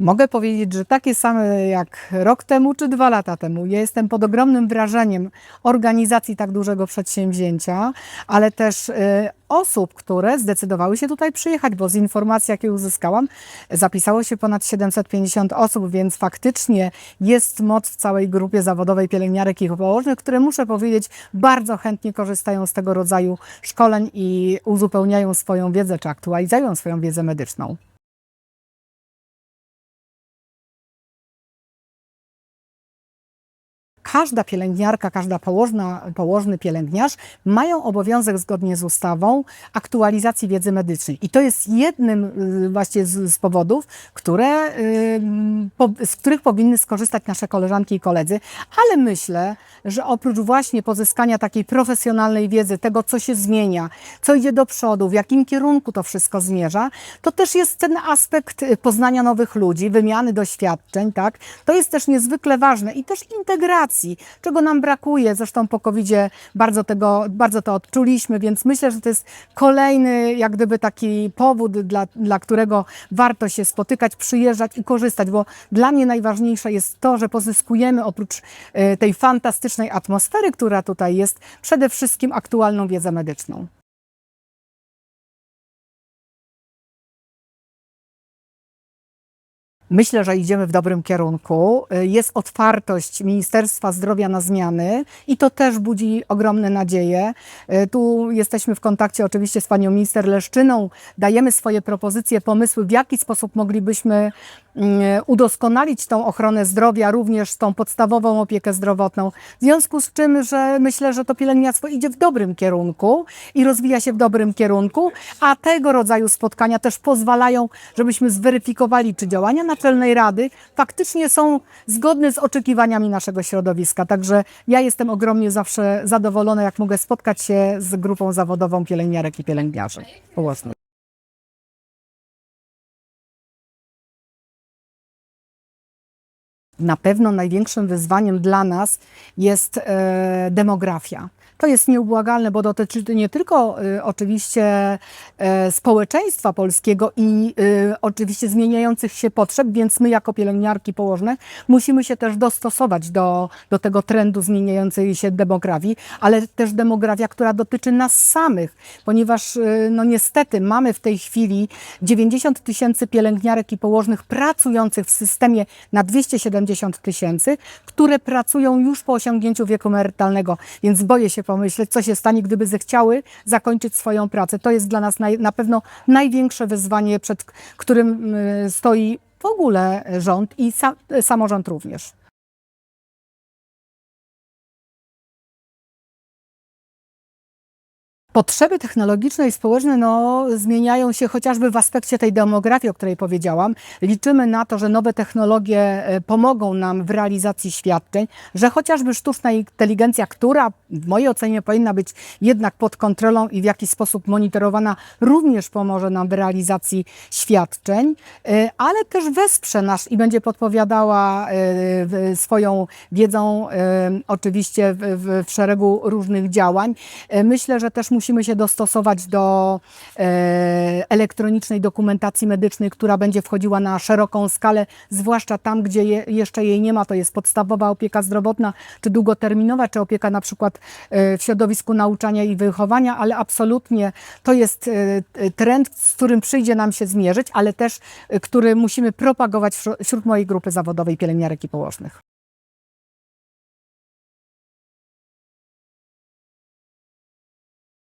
Mogę powiedzieć, że takie same jak rok temu czy dwa lata temu. Ja jestem pod ogromnym wrażeniem organizacji tak dużego przedsięwzięcia, ale też y, osób, które zdecydowały się tutaj przyjechać, bo z informacji, jakie uzyskałam, zapisało się ponad 750 osób, więc faktycznie jest moc w całej grupie zawodowej pielęgniarek i położnych, które muszę powiedzieć, bardzo chętnie korzystają z tego rodzaju szkoleń i uzupełniają swoją wiedzę, czy aktualizują swoją wiedzę medyczną. Każda pielęgniarka, każda położna, położny pielęgniarz mają obowiązek zgodnie z ustawą aktualizacji wiedzy medycznej. I to jest jednym y, właśnie z, z powodów, które, z których powinny skorzystać nasze koleżanki i koledzy. Ale myślę, że oprócz właśnie pozyskania takiej profesjonalnej wiedzy, tego co się zmienia, co idzie do przodu, w jakim kierunku to wszystko zmierza, to też jest ten aspekt y, poznania nowych ludzi, wymiany doświadczeń, tak? To jest też niezwykle ważne i też integracji, czego nam brakuje. Zresztą po covid bardzo, tego, bardzo to odczuliśmy, więc myślę, że to jest kolejny jak gdyby taki powód, dla, dla którego warto się spotykać, przyjeżdżać i korzystać, bo dla mnie najważniejsze jest to, że pozyskujemy oprócz e, tej fantastycznej atmosfery, która tutaj jest, przede wszystkim aktualną wiedzę medyczną. Myślę, że idziemy w dobrym kierunku. Y, Jest otwartość Ministerstwa Zdrowia na zmiany i to też budzi ogromne nadzieje. Y, Tu jesteśmy w kontakcie oczywiście z panią minister Leszczyną. Dajemy swoje propozycje, pomysły, w jaki sposób moglibyśmy udoskonalić tą ochronę zdrowia, również tą podstawową opiekę zdrowotną. W związku z czym, że myślę, że to pielęgniarstwo idzie w dobrym kierunku i rozwija się w dobrym kierunku, a tego rodzaju spotkania też pozwalają, żebyśmy zweryfikowali, czy działania Naczelnej Rady faktycznie są zgodne z oczekiwaniami naszego środowiska. Także ja jestem ogromnie zawsze zadowolona, jak mogę spotkać się z grupą zawodową pielęgniarek i pielęgniarzy położnych. Na pewno największym wyzwaniem dla nas jest e, demografia. To jest nieubłagalne, bo dotyczy nie tylko e, oczywiście e, społeczeństwa polskiego i e, oczywiście zmieniających się potrzeb, więc my jako pielęgniarki położne musimy się też dostosować do, do tego trendu zmieniającej się demografii, ale też demografia, która dotyczy nas samych, ponieważ e, no niestety mamy w tej chwili 90 tysięcy pielęgniarek i położnych pracujących w systemie na 270 tysięcy, które pracują już po osiągnięciu wieku emerytalnego, więc boję się pomyśleć, co się stanie, gdyby zechciały zakończyć swoją pracę. To jest dla nas naj, na pewno największe wyzwanie, przed którym y, stoi w ogóle rząd i sa, samorząd również. Potrzeby technologiczne i społeczne no, zmieniają się chociażby w aspekcie tej demografii, o której powiedziałam. Liczymy na to, że nowe technologie e, pomogą nam w realizacji świadczeń, że chociażby sztuczna inteligencja, która w mojej ocenie powinna być jednak pod kontrolą i w jakiś sposób monitorowana, również pomoże nam w realizacji świadczeń, e, ale też wesprze nas i będzie podpowiadała e, swoją wiedzą oczywiście w, w, szeregu różnych działań. Myślę, że też musimy się dostosować do e, elektronicznej dokumentacji medycznej, która będzie wchodziła na szeroką skalę, zwłaszcza tam, gdzie je, jeszcze jej nie ma. To jest podstawowa opieka zdrowotna, czy długoterminowa, czy opieka na przykład e, w środowisku nauczania i wychowania, ale absolutnie to jest e, trend, z którym przyjdzie nam się zmierzyć, ale też który musimy propagować wśród mojej grupy zawodowej pielęgniarek i położnych.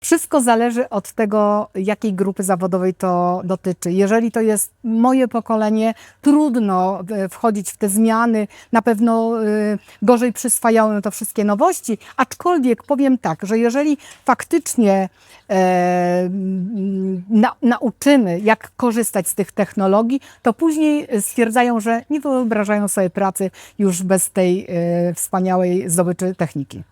Wszystko zależy od tego, jakiej grupy zawodowej to dotyczy. Jeżeli to jest moje pokolenie, trudno e, wchodzić w te zmiany, na pewno e, gorzej przyswajają to wszystkie nowości, aczkolwiek powiem tak, że jeżeli faktycznie e, na, nauczymy, jak korzystać z tych technologii, to później stwierdzają, że nie wyobrażają sobie pracy już bez tej e, wspaniałej zdobyczy techniki.